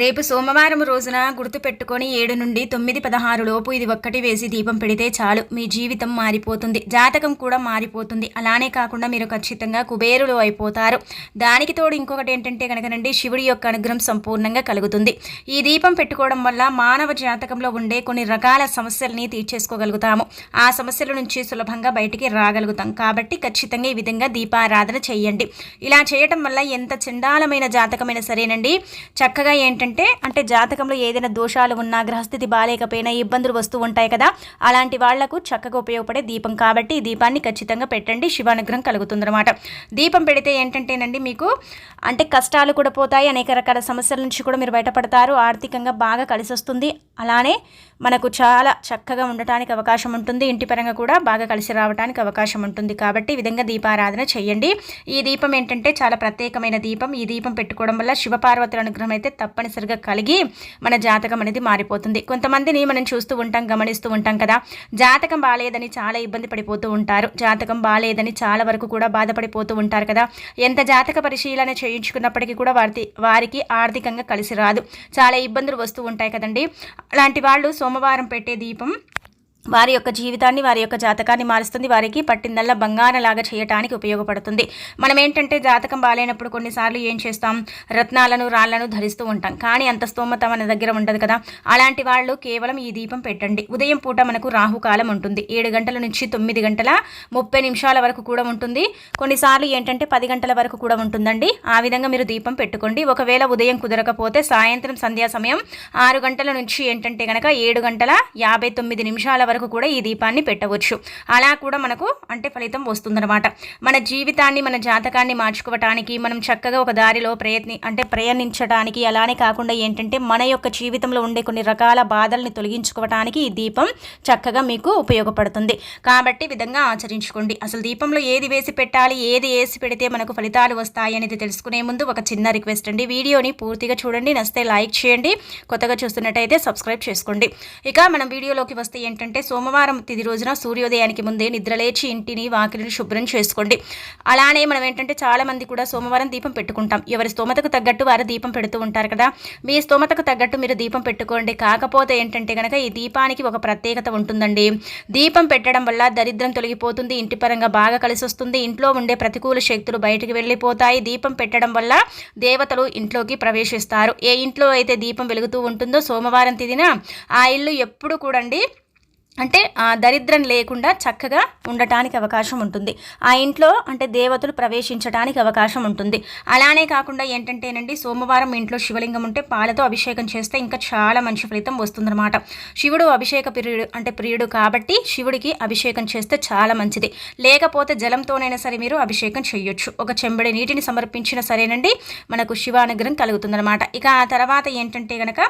రేపు సోమవారం రోజున గుర్తుపెట్టుకొని ఏడు నుండి తొమ్మిది పదహారు లోపు ఇది ఒక్కటి వేసి దీపం పెడితే చాలు. మీ జీవితం మారిపోతుంది. జాతకం కూడా మారిపోతుంది. అలానే కాకుండా మీరు ఖచ్చితంగా కుబేరులు అయిపోతారు. దానికి తోడు ఇంకొకటి ఏంటంటే కనుకనండి శివుడి యొక్క అనుగ్రహం సంపూర్ణంగా కలుగుతుంది. ఈ దీపం పెట్టుకోవడం వల్ల మానవ జాతకంలో ఉండే కొన్ని రకాల సమస్యల్ని తీర్చేసుకోగలుగుతాము. ఆ సమస్యల నుంచి సులభంగా బయటికి రాగలుగుతాం. కాబట్టి ఖచ్చితంగా ఈ విధంగా దీపారాధన చేయండి. ఇలా చేయటం వల్ల ఎంత చండాలమైన జాతకమైన సరేనండి. చక్కగా ఏంటంటే ఏంటంటే అంటే జాతకంలో ఏదైనా దోషాలు ఉన్నా గ్రహస్థితి బాగాలేకపోయినా ఇబ్బందులు వస్తూ ఉంటాయి కదా అలాంటి వాళ్ళకు చక్కగా ఉపయోగపడే దీపం కాబట్టి ఈ దీపాన్ని ఖచ్చితంగా పెట్టండి శివానుగ్రహం కలుగుతుందన్నమాట. దీపం పెడితే ఏంటంటేనండి మీకు అంటే కష్టాలు కూడా పోతాయి అనేక రకాల సమస్యల నుంచి కూడా మీరు బయటపడతారు ఆర్థికంగా బాగా కలిసి వస్తుంది అలానే మనకు చాలా చక్కగా ఉండటానికి అవకాశం ఉంటుంది ఇంటి పరంగా కూడా బాగా కలిసి రావడానికి అవకాశం ఉంటుంది కాబట్టి ఈ విధంగా దీపారాధన చేయండి. ఈ దీపం ఏంటంటే చాలా ప్రత్యేకమైన దీపం ఈ దీపం పెట్టుకోవడం వల్ల శివపార్వతుల అనుగ్రహం అయితే తప్పనిసరి తప్పనిసరిగా కలిగి మన జాతకం అనేది మారిపోతుంది. కొంతమందిని మనం చూస్తూ ఉంటాం గమనిస్తూ ఉంటాం కదా. జాతకం బాగాలేదని చాలా ఇబ్బంది పడిపోతూ ఉంటారు. జాతకం బాగాలేదని చాలా వరకు కూడా బాధపడిపోతూ ఉంటారు కదా. ఎంత జాతక పరిశీలన చేయించుకున్నప్పటికీ కూడా వారి వారికి ఆర్థికంగా కలిసి రాదు. చాలా ఇబ్బందులు వస్తూ ఉంటాయి కదండి. అలాంటి వాళ్ళు సోమవారం పెట్టే దీపం వారి యొక్క జీవితాన్ని వారి యొక్క జాతకాన్ని మారుస్తుంది. వారికి పట్టిందల్లా బంగారలాగా చేయటానికి ఉపయోగపడుతుంది. మనం ఏంటంటే జాతకం బాగాలేనప్పుడు కొన్నిసార్లు ఏం చేస్తాం? రత్నాలను రాళ్ళను ధరిస్తూ ఉంటాం. కానీ అంత స్తోమత మన దగ్గర ఉండదు కదా. అలాంటి వాళ్ళు కేవలం ఈ దీపం పెట్టండి. ఉదయం పూట మనకు రాహుకాలం ఉంటుంది. ఏడు గంటల నుంచి తొమ్మిది గంటల ముప్పై నిమిషాల వరకు కూడా ఉంటుంది. కొన్నిసార్లు ఏంటంటే పది గంటల వరకు కూడా ఉంటుందండి. ఆ విధంగా మీరు దీపం పెట్టుకోండి. ఒకవేళ ఉదయం కుదరకపోతే సాయంత్రం సంధ్యా సమయం ఆరు గంటల నుంచి ఏంటంటే కనుక ఏడు గంటల యాభై తొమ్మిది నిమిషాల వరకు వరకు కూడా ఈ దీపాన్ని పెట్టవచ్చు. అలా కూడా మనకు అంటే ఫలితం వస్తుందన్నమాట. మన జీవితాన్ని మన జాతకాన్ని మార్చుకోవటానికి మనం చక్కగా ఒక దారిలో ప్రయత్ని అంటే ప్రయాణించడానికి అలానే కాకుండా ఏంటంటే మన యొక్క జీవితంలో ఉండే కొన్ని రకాల బాధల్ని తొలగించుకోవటానికి ఈ దీపం చక్కగా మీకు ఉపయోగపడుతుంది. కాబట్టి విధంగా ఆచరించుకోండి. అసలు దీపంలో ఏది వేసి పెట్టాలి ఏది వేసి పెడితే మనకు ఫలితాలు వస్తాయి అనేది తెలుసుకునే ముందు ఒక చిన్న రిక్వెస్ట్ అండి. వీడియోని పూర్తిగా చూడండి. నస్తే లైక్ చేయండి. కొత్తగా చూస్తున్నట్టయితే సబ్స్క్రైబ్ చేసుకోండి. ఇక మనం వీడియోలోకి వస్తే ఏంటంటే సోమవారం తిది రోజున సూర్యోదయానికి ముందే నిద్రలేచి ఇంటిని వాకిలిని శుభ్రం చేసుకోండి. అలానే మనం ఏంటంటే చాలామంది కూడా సోమవారం దీపం పెట్టుకుంటాం. ఎవరి స్తోమతకు తగ్గట్టు వారు దీపం పెడుతూ ఉంటారు కదా. మీ స్తోమతకు తగ్గట్టు మీరు దీపం పెట్టుకోండి. కాకపోతే ఏంటంటే కనుక ఈ దీపానికి ఒక ప్రత్యేకత ఉంటుందండి. దీపం పెట్టడం వల్ల దరిద్రం తొలగిపోతుంది ఇంటి పరంగా బాగా కలిసి వస్తుంది ఇంట్లో ఉండే ప్రతికూల శక్తులు బయటకు వెళ్ళిపోతాయి. దీపం పెట్టడం వల్ల దేవతలు ఇంట్లోకి ప్రవేశిస్తారు. ఏ ఇంట్లో అయితే దీపం వెలుగుతూ ఉంటుందో సోమవారం తిదిన ఆ ఇల్లు ఎప్పుడు కూడండి అంటే దరిద్రం లేకుండా చక్కగా ఉండటానికి అవకాశం ఉంటుంది. ఆ ఇంట్లో అంటే దేవతలు ప్రవేశించడానికి అవకాశం ఉంటుంది. అలానే కాకుండా ఏంటంటేనండి సోమవారం ఇంట్లో శివలింగం ఉంటే పాలతో అభిషేకం చేస్తే ఇంకా చాలా మంచి ఫలితం వస్తుందన్నమాట. శివుడు అభిషేక ప్రియుడు అంటే ప్రియుడు కాబట్టి శివుడికి అభిషేకం చేస్తే చాలా మంచిది. లేకపోతే జలంతోనైనా సరే మీరు అభిషేకం చేయొచ్చు. ఒక చెంబడి నీటిని సమర్పించిన సరేనండి మనకు శివానుగ్రహం కలుగుతుందన్నమాట. ఇక ఆ తర్వాత ఏంటంటే కనుక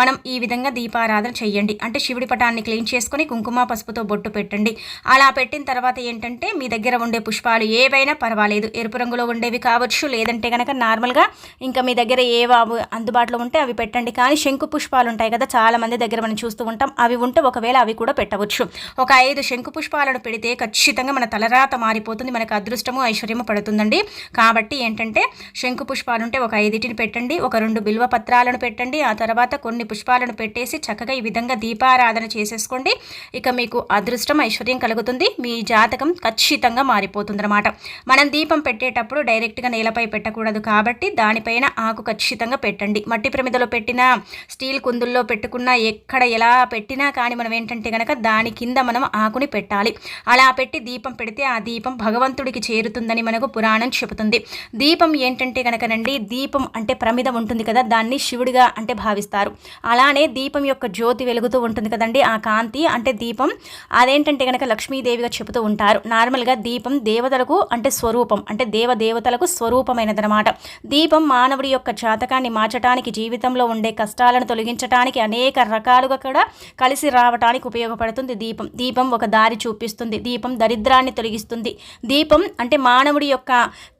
మనం ఈ విధంగా దీపారాధన చెయ్యండి. అంటే శివుడి పటాన్ని క్లీన్ చేసుకొని కుంకుమ పసుపుతో బొట్టు పెట్టండి. అలా పెట్టిన తర్వాత ఏంటంటే మీ దగ్గర ఉండే పుష్పాలు ఏవైనా పర్వాలేదు. ఎరుపు రంగులో ఉండేవి కావచ్చు లేదంటే కనుక నార్మల్గా ఇంకా మీ దగ్గర ఏవి అందుబాటులో ఉంటే అవి పెట్టండి. కానీ శంకు పుష్పాలు ఉంటాయి కదా చాలా మంది దగ్గర మనం చూస్తూ ఉంటాం. అవి ఉంటే ఒకవేళ అవి కూడా పెట్టవచ్చు. ఒక ఐదు శంకు పుష్పాలను పెడితే ఖచ్చితంగా మన తలరాత మారిపోతుంది మనకు అదృష్టము ఐశ్వర్యము పడుతుందండి. కాబట్టి ఏంటంటే శంకు పుష్పాలు ఉంటే ఒక ఐదిటిని పెట్టండి ఒక రెండు బిల్వ పత్రాలను పెట్టండి ఆ తర్వాత కొన్ని పుష్పాలను పెట్టేసి చక్కగా ఈ విధంగా దీపారాధన చేసేసుకోండి. ఇక మీకు అదృష్టం ఐశ్వర్యం కలుగుతుంది. మీ జాతకం ఖచ్చితంగా మారిపోతుందన్నమాట. మనం దీపం పెట్టేటప్పుడు డైరెక్ట్గా నేలపై పెట్టకూడదు కాబట్టి దానిపైన ఆకు ఖచ్చితంగా పెట్టండి. మట్టి ప్రమిదలో పెట్టినా స్టీల్ కుందుల్లో పెట్టుకున్నా ఎక్కడ ఎలా పెట్టినా కానీ మనం ఏంటంటే కనుక దాని కింద మనం ఆకుని పెట్టాలి. అలా పెట్టి దీపం పెడితే ఆ దీపం భగవంతుడికి చేరుతుందని మనకు పురాణం చెబుతుంది. దీపం ఏంటంటే కనుకనండి దీపం అంటే ప్రమిద ఉంటుంది కదా దాన్ని శివుడిగా అంటే భావిస్తారు. అలానే దీపం యొక్క జ్యోతి వెలుగుతూ ఉంటుంది కదండి ఆ కాంతి అంటే దీపం. అదేంటంటే కనుక లక్ష్మీదేవిగా చెబుతూ ఉంటారు నార్మల్గా దీపం దేవతలకు అంటే స్వరూపం అంటే దేవ దేవతలకు స్వరూపమైనదనమాట. దీపం మానవుడి యొక్క జాతకాన్ని మార్చడానికి జీవితంలో ఉండే కష్టాలను తొలగించడానికి అనేక రకాలుగా కూడా కలిసి రావడానికి ఉపయోగపడుతుంది దీపం. దీపం ఒక దారి చూపిస్తుంది దీపం దరిద్రాన్ని తొలగిస్తుంది. దీపం అంటే మానవుడి యొక్క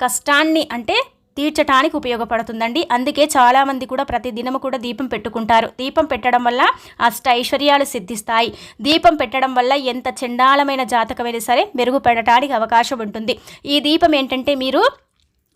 కష్టాన్ని అంటే తీర్చడానికి ఉపయోగపడుతుందండి. అందుకే చాలామంది కూడా ప్రతి దినము కూడా దీపం పెట్టుకుంటారు. దీపం పెట్టడం వల్ల అష్ట ఐశ్వర్యాలు సిద్ధిస్తాయి. దీపం పెట్టడం వల్ల ఎంత చండాలమైన జాతకమైనా సరే మెరుగుపడటానికి అవకాశం ఉంటుంది. ఈ దీపం ఏంటంటే మీరు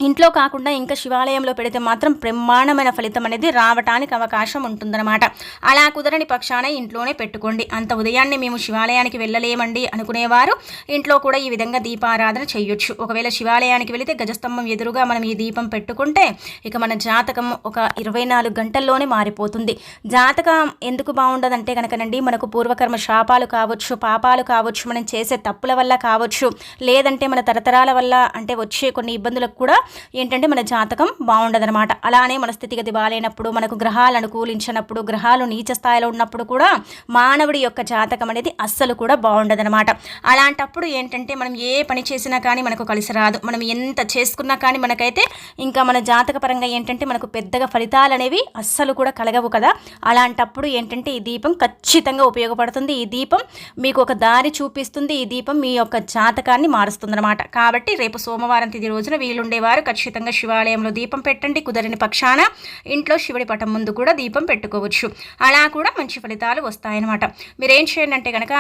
ఇంట్లో కాకుండా ఇంకా శివాలయంలో పెడితే మాత్రం బ్రహ్మాండమైన ఫలితం అనేది రావటానికి అవకాశం ఉంటుందన్నమాట. అలా కుదరని పక్షాన ఇంట్లోనే పెట్టుకోండి. అంత ఉదయాన్నే మేము శివాలయానికి వెళ్ళలేమండి అనుకునేవారు. ఇంట్లో కూడా ఈ విధంగా దీపారాధన చేయొచ్చు. ఒకవేళ శివాలయానికి వెళితే గజస్తంభం ఎదురుగా మనం ఈ దీపం పెట్టుకుంటే ఇక మన జాతకం ఒక ఇరవై నాలుగు గంటల్లోనే మారిపోతుంది. జాతకం ఎందుకు బాగుండదంటే కనుకనండి మనకు పూర్వకర్మ శాపాలు కావచ్చు పాపాలు కావచ్చు మనం చేసే తప్పుల వల్ల కావచ్చు లేదంటే మన తరతరాల వల్ల అంటే వచ్చే కొన్ని ఇబ్బందులకు కూడా ఏంటంటే మన జాతకం బాగుండదనమాట అలానే మన స్థితిగతి బాగాలేనప్పుడు మనకు గ్రహాలు అనుకూలించినప్పుడు గ్రహాలు నీచ స్థాయిలో ఉన్నప్పుడు కూడా మానవుడి యొక్క జాతకం అనేది అస్సలు కూడా బాగుండదనమాట అలాంటప్పుడు ఏంటంటే మనం ఏ పని చేసినా కానీ మనకు కలిసి రాదు. మనం ఎంత చేసుకున్నా కానీ మనకైతే ఇంకా మన జాతక పరంగా ఏంటంటే మనకు పెద్దగా ఫలితాలు అనేవి అస్సలు కూడా కలగవు కదా. అలాంటప్పుడు ఏంటంటే ఈ దీపం ఖచ్చితంగా ఉపయోగపడుతుంది. ఈ దీపం మీకు ఒక దారి చూపిస్తుంది. ఈ దీపం మీ యొక్క జాతకాన్ని మారుస్తుంది అనమాట కాబట్టి రేపు సోమవారం తిది రోజున వీలుండేవారు ఖచ్చితంగా శివాలయంలో దీపం పెట్టండి. కుదరని పక్షాన ఇంట్లో శివుడి పటం ముందు కూడా దీపం పెట్టుకోవచ్చు. అలా కూడా మంచి ఫలితాలు వస్తాయన్నమాట. మీరు ఏం చేయండి అంటే కనుక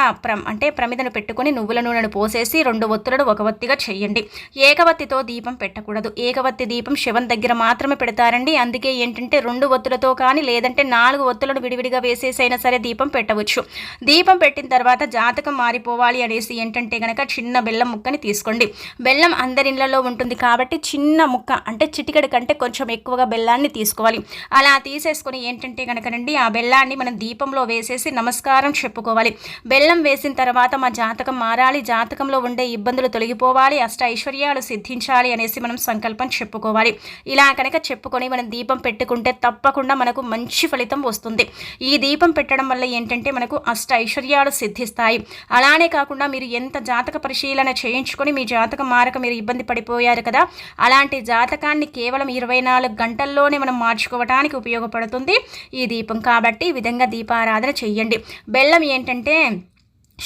అంటే ప్రమిదను పెట్టుకొని నువ్వుల నూనెను పోసేసి రెండు ఒత్తులను ఒక ఒత్తిగా చేయండి. ఏకవత్తితో దీపం పెట్టకూడదు. ఏకవత్తి దీపం శివం దగ్గర మాత్రమే పెడతారండి. అందుకే ఏంటంటే రెండు ఒత్తులతో కానీ లేదంటే నాలుగు ఒత్తులను విడివిడిగా వేసేసైనా సరే దీపం పెట్టవచ్చు. దీపం పెట్టిన తర్వాత జాతకం మారిపోవాలి అనేసి ఏంటంటే కనుక చిన్న బెల్లం ముక్కని తీసుకోండి. బెల్లం అందరి ఇళ్ళలో ఉంటుంది కాబట్టి చిన్న ముక్క అంటే చిటికడి కంటే కొంచెం ఎక్కువగా బెల్లాన్ని తీసుకోవాలి. అలా తీసేసుకొని ఏంటంటే కనుకనండి ఆ బెల్లాన్ని మనం దీపంలో వేసేసి నమస్కారం చెప్పుకోవాలి. బెల్లం వేసిన తర్వాత మా జాతకం మారాలి జాతకంలో ఉండే ఇబ్బందులు తొలగిపోవాలి అష్ట ఐశ్వర్యాలు సిద్ధించాలి అనేసి మనం సంకల్పం చెప్పుకోవాలి. ఇలా కనుక చెప్పుకొని మనం దీపం పెట్టుకుంటే తప్పకుండా మనకు మంచి ఫలితం వస్తుంది. ఈ దీపం పెట్టడం వల్ల ఏంటంటే మనకు అష్ట ఐశ్వర్యాలు సిద్ధిస్తాయి. అలానే కాకుండా మీరు ఎంత జాతక పరిశీలన చేయించుకొని మీ జాతకం మారక మీరు ఇబ్బంది పడిపోయారు కదా అలాంటి జాతకాన్ని కేవలం ఇరవై నాలుగు గంటల్లోనే మనం మార్చుకోవడానికి ఉపయోగపడుతుంది. ఈ దీపం కాబట్టి ఈ విధంగా దీపారాధన చెయ్యండి. బెల్లం ఏంటంటే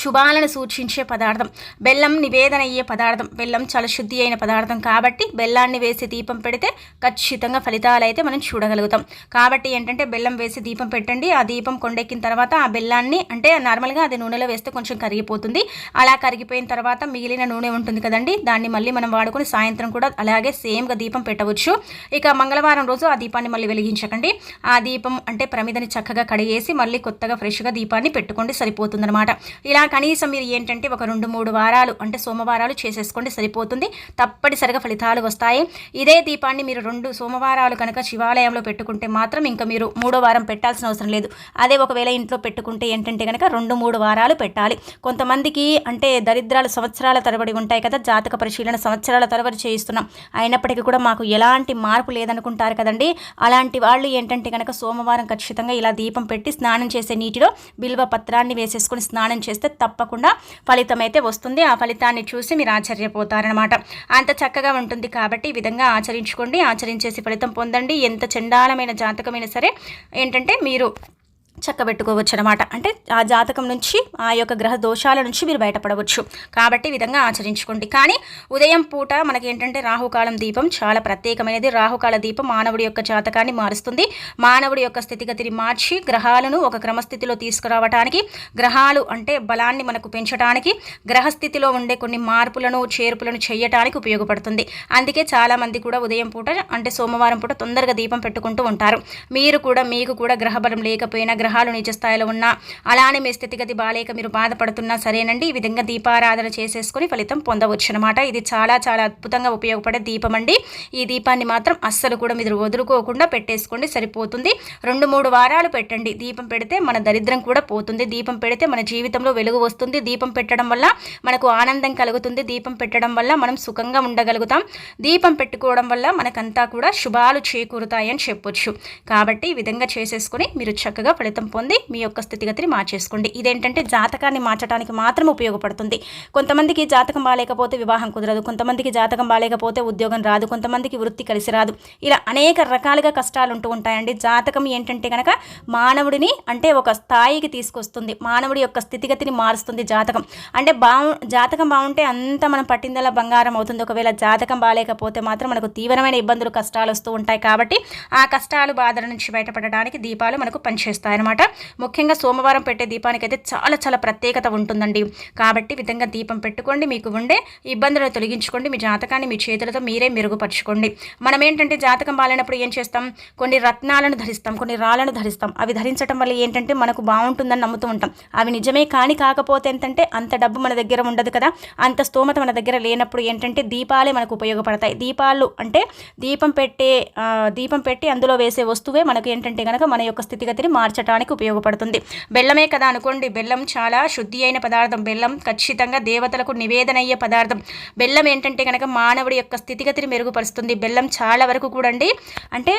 శుభాలను సూచించే పదార్థం. బెల్లం నివేదన అయ్యే పదార్థం. బెల్లం చాలా శుద్ధి అయిన పదార్థం కాబట్టి బెల్లాన్ని వేసి దీపం పెడితే ఖచ్చితంగా ఫలితాలు అయితే మనం చూడగలుగుతాం. కాబట్టి ఏంటంటే బెల్లం వేసి దీపం పెట్టండి. ఆ దీపం కొండెక్కిన తర్వాత ఆ బెల్లాన్ని అంటే నార్మల్గా అది నూనెలో వేస్తే కొంచెం కరిగిపోతుంది. అలా కరిగిపోయిన తర్వాత మిగిలిన నూనె ఉంటుంది కదండి దాన్ని మళ్ళీ మనం వాడుకొని సాయంత్రం కూడా అలాగే సేమ్గా దీపం పెట్టవచ్చు. ఇక మంగళవారం రోజు ఆ దీపాన్ని మళ్ళీ వెలిగించకండి. ఆ దీపం అంటే ప్రమిదని చక్కగా కడిగేసి మళ్ళీ కొత్తగా ఫ్రెష్గా దీపాన్ని పెట్టుకోండి సరిపోతుందన్నమాట. ఇలా కనీసం మీరు ఏంటంటే ఒక రెండు మూడు వారాలు అంటే సోమవారాలు చేసేసుకోండి సరిపోతుంది. తప్పనిసరిగా ఫలితాలు వస్తాయి. ఇదే దీపాన్ని మీరు రెండు సోమవారాలు కనుక శివాలయంలో పెట్టుకుంటే మాత్రం ఇంకా మీరు మూడో వారం పెట్టాల్సిన అవసరం లేదు. అదే ఒకవేళ ఇంట్లో పెట్టుకుంటే ఏంటంటే కనుక రెండు మూడు వారాలు పెట్టాలి. కొంతమందికి అంటే దరిద్రాలు సంవత్సరాల తరబడి ఉంటాయి కదా జాతక పరిశీలన సంవత్సరాల తరబడి చేయిస్తున్నాం. అయినప్పటికీ కూడా మాకు ఎలాంటి మార్పు లేదనుకుంటారు కదండి. అలాంటి వాళ్ళు ఏంటంటే కనుక సోమవారం ఖచ్చితంగా ఇలా దీపం పెట్టి స్నానం చేసే నీటిలో బిల్వ పత్రాన్ని వేసేసుకొని స్నానం చేస్తే తప్పకుండా ఫలితం అయితే వస్తుంది. ఆ ఫలితాన్ని చూసి మీరు ఆశ్చర్యపోతారనమాట అంత చక్కగా ఉంటుంది కాబట్టి ఈ విధంగా ఆచరించుకోండి. ఆచరించేసి ఫలితం పొందండి. ఎంత చండాలమైన జాతకమైనా సరే ఏంటంటే మీరు చక్కబెట్టుకోవచ్చు అనమాట అంటే ఆ జాతకం నుంచి ఆ యొక్క గ్రహ దోషాల నుంచి మీరు బయటపడవచ్చు. కాబట్టి విధంగా ఆచరించుకోండి. కానీ ఉదయం పూట మనకి ఏంటంటే రాహుకాలం దీపం చాలా ప్రత్యేకమైనది. రాహుకాల దీపం మానవుడి యొక్క జాతకాన్ని మారుస్తుంది. మానవుడి యొక్క స్థితిగతిని మార్చి గ్రహాలను ఒక క్రమస్థితిలో తీసుకురావడానికి గ్రహాలు అంటే బలాన్ని మనకు పెంచడానికి గ్రహస్థితిలో ఉండే కొన్ని మార్పులను చేర్పులను చేయటానికి ఉపయోగపడుతుంది. అందుకే చాలామంది కూడా ఉదయం పూట అంటే సోమవారం పూట తొందరగా దీపం పెట్టుకుంటూ ఉంటారు. మీరు కూడా మీకు కూడా గ్రహబలం లేకపోయినా గ్రహాలు నిజ స్థాయిలో ఉన్నా అలానే మీ స్థితిగతి బాలేక మీరు బాధపడుతున్నా సరేనండి. ఈ విధంగా దీపారాధన చేసేసుకుని ఫలితం పొందవచ్చు అనమాట ఇది చాలా చాలా అద్భుతంగా ఉపయోగపడే దీపం అండి ఈ దీపాన్ని మాత్రం అస్సలు కూడా మీరు వదులుకోకుండా పెట్టేసుకోండి. సరిపోతుంది. రెండు మూడు వారాలు పెట్టండి. దీపం పెడితే మన దరిద్రం కూడా పోతుంది. దీపం పెడితే మన జీవితంలో వెలుగు వస్తుంది. దీపం పెట్టడం వల్ల మనకు ఆనందం కలుగుతుంది. దీపం పెట్టడం వల్ల మనం సుఖంగా ఉండగలుగుతాం. దీపం పెట్టుకోవడం వల్ల మనకంతా కూడా శుభాలు చేకూరుతాయని చెప్పొచ్చు. కాబట్టి ఈ విధంగా చేసేసుకుని మీరు చక్కగా ఫలితం ఫలితం పొంది మీ యొక్క స్థితిగతిని మార్చేసుకోండి. ఇదేంటంటే జాతకాన్ని మార్చడానికి మాత్రం ఉపయోగపడుతుంది. కొంతమందికి జాతకం బాగాలేకపోతే వివాహం కుదరదు. కొంతమందికి జాతకం బాగాలేకపోతే ఉద్యోగం రాదు. కొంతమందికి వృత్తి కలిసి రాదు. ఇలా అనేక రకాలుగా కష్టాలు ఉంటూ ఉంటాయండి. జాతకం ఏంటంటే కనుక మానవుడిని అంటే ఒక స్థాయికి తీసుకొస్తుంది. మానవుడి యొక్క స్థితిగతిని మారుస్తుంది జాతకం. అంటే బాగు జాతకం బాగుంటే అంత మనం పట్టిందలా బంగారం అవుతుంది. ఒకవేళ జాతకం బాగాలేకపోతే మాత్రం మనకు తీవ్రమైన ఇబ్బందులు కష్టాలు వస్తూ ఉంటాయి కాబట్టి ఆ కష్టాలు బాధల నుంచి బయటపడడానికి దీపాలు మనకు పనిచేస్తాయి అనమాట ముఖ్యంగా సోమవారం పెట్టే దీపానికి అయితే చాలా చాలా ప్రత్యేకత ఉంటుందండి. కాబట్టి విధంగా దీపం పెట్టుకోండి మీకు ఉండే ఇబ్బందులను తొలగించుకోండి మీ జాతకాన్ని మీ చేతులతో మీరే మెరుగుపరచుకోండి. మనం ఏంటంటే జాతకం బాలేనప్పుడు ఏం చేస్తాం? కొన్ని రత్నాలను ధరిస్తాం కొన్ని రాళ్ళను ధరిస్తాం. అవి ధరించడం వల్ల ఏంటంటే మనకు బాగుంటుందని నమ్ముతూ ఉంటాం. అవి నిజమే కానీ కాకపోతే ఏంటంటే అంత డబ్బు మన దగ్గర ఉండదు కదా. అంత స్తోమత మన దగ్గర లేనప్పుడు ఏంటంటే దీపాలే మనకు ఉపయోగపడతాయి. దీపాలు అంటే దీపం పెట్టే దీపం పెట్టి అందులో వేసే వస్తువే మనకు ఏంటంటే కనుక మన యొక్క స్థితిగతిని మార్చడానికి ఉపయోగపడుతుంది. బెల్లమే కదా అనుకోండి బెల్లం చాలా శుద్ధి అయిన పదార్థం. బెల్లం ఖచ్చితంగా దేవతలకు నివేదన అయ్యే పదార్థం. బెల్లం ఏంటంటే కనుక మానవుడి యొక్క స్థితిగతిని మెరుగుపరుస్తుంది. బెల్లం చాలా వరకు కూడా అంటే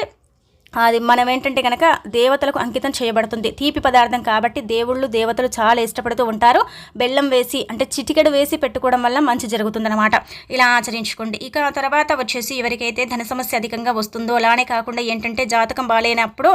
అది మనం ఏంటంటే కనుక దేవతలకు అంకితం చేయబడుతుంది. తీపి పదార్థం కాబట్టి దేవుళ్ళు దేవతలు చాలా ఇష్టపడుతూ ఉంటారు. బెల్లం వేసి అంటే చిటికెడు వేసి పెట్టుకోవడం వల్ల మంచి జరుగుతుందన్నమాట. ఇలా ఆచరించుకోండి. ఇక తర్వాత వచ్చేసి ఎవరికైతే ధన సమస్య అధికంగా వస్తుందో అలానే కాకుండా ఏంటంటే జాతకం బాగాలేనప్పుడు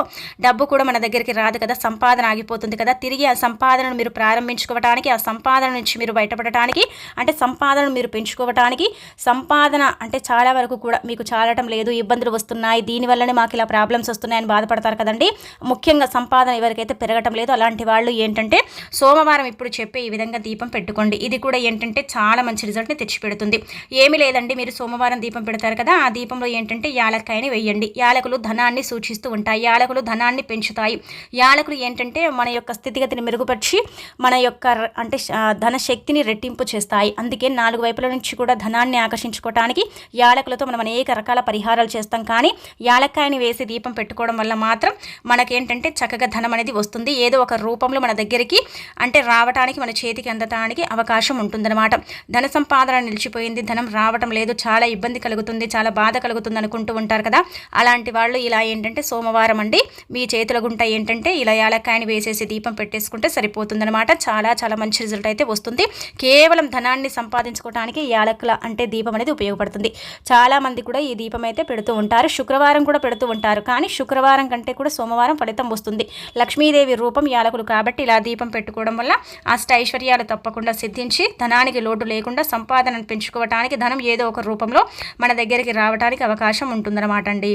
డబ్బు కూడా మన దగ్గరికి రాదు కదా సంపాదన ఆగిపోతుంది కదా. తిరిగి ఆ సంపాదనను మీరు ప్రారంభించుకోవటానికి ఆ సంపాదన నుంచి మీరు బయటపడటానికి అంటే సంపాదనను మీరు పెంచుకోవటానికి సంపాదన అంటే చాలా వరకు కూడా మీకు చాలటం లేదు ఇబ్బందులు వస్తున్నాయి. దీనివల్లనే మాకు ఇలా ప్రాబ్లమ్స్ వస్తున్నాయని బాధపడతారు కదండి. ముఖ్యంగా సంపాదన ఎవరికైతే పెరగటం లేదో అలాంటి వాళ్ళు ఏంటంటే సోమవారం ఇప్పుడు చెప్పే ఈ విధంగా దీపం పెట్టుకోండి. ఇది కూడా ఏంటంటే చాలా మంచి రిజల్ట్ని తెచ్చిపెడుతుంది. ఏమి లేదండి మీరు సోమవారం దీపం పెడతారు కదా ఆ దీపంలో ఏంటంటే యాలక్కాయని వేయండి. యాలకులు ధనాన్ని సూచిస్తూ ఉంటాయి. యాలకులు ధనాన్ని పెంచుతాయి. యాలకులు ఏంటంటే మన యొక్క స్థితిగతిని మెరుగుపరిచి మన యొక్క అంటే ధన శక్తిని రెట్టింపు చేస్తాయి. అందుకే నాలుగు వైపుల నుంచి కూడా ధనాన్ని ఆకర్షించుకోవటానికి యాలకులతో మనం అనేక రకాల పరిహారాలు చేస్తాం. కానీ యాలక్కాయని వేసి దీపం పెట్టుకోవడం వల్ల మాత్రం మనకేంటంటే చక్కగా ధనం అనేది వస్తుంది. ఏదో ఒక రూపంలో మన దగ్గరికి అంటే రావటానికి మన చేతికి అందటానికి అవకాశం ఉంటుందన్నమాట. ధన సంపాదన నిలిచిపోయింది. ధనం రావటం లేదు. చాలా ఇబ్బంది కలుగుతుంది. చాలా బాధ కలుగుతుంది అనుకుంటూ ఉంటారు కదా. అలాంటి వాళ్ళు ఇలా ఏంటంటే సోమవారం అండి మీ చేతుల గుంట ఏంటంటే ఇలా యాలక్కాయని వేసేసి దీపం పెట్టేసుకుంటే సరిపోతుందన్నమాట. చాలా చాలా మంచి రిజల్ట్ అయితే వస్తుంది. కేవలం ధనాన్ని సంపాదించుకోవడానికి యాలకుల అంటే దీపం అనేది ఉపయోగపడుతుంది. చాలామంది కూడా ఈ దీపం అయితే పెడుతూ ఉంటారు. శుక్రవారం కూడా పెడుతూ ఉంటారు. కానీ కానీ శుక్రవారం కంటే కూడా సోమవారం ఫలితం వస్తుంది. లక్ష్మీదేవి రూపం యాలకులు కాబట్టి ఇలా దీపం పెట్టుకోవడం వల్ల అష్ట ఐశ్వర్యాలు తప్పకుండా సిద్ధించి ధనానికి లోటు లేకుండా సంపాదనను పెంచుకోవటానికి ధనం ఏదో ఒక రూపంలో మన దగ్గరికి రావడానికి అవకాశం ఉంటుందన్నమాట అండి.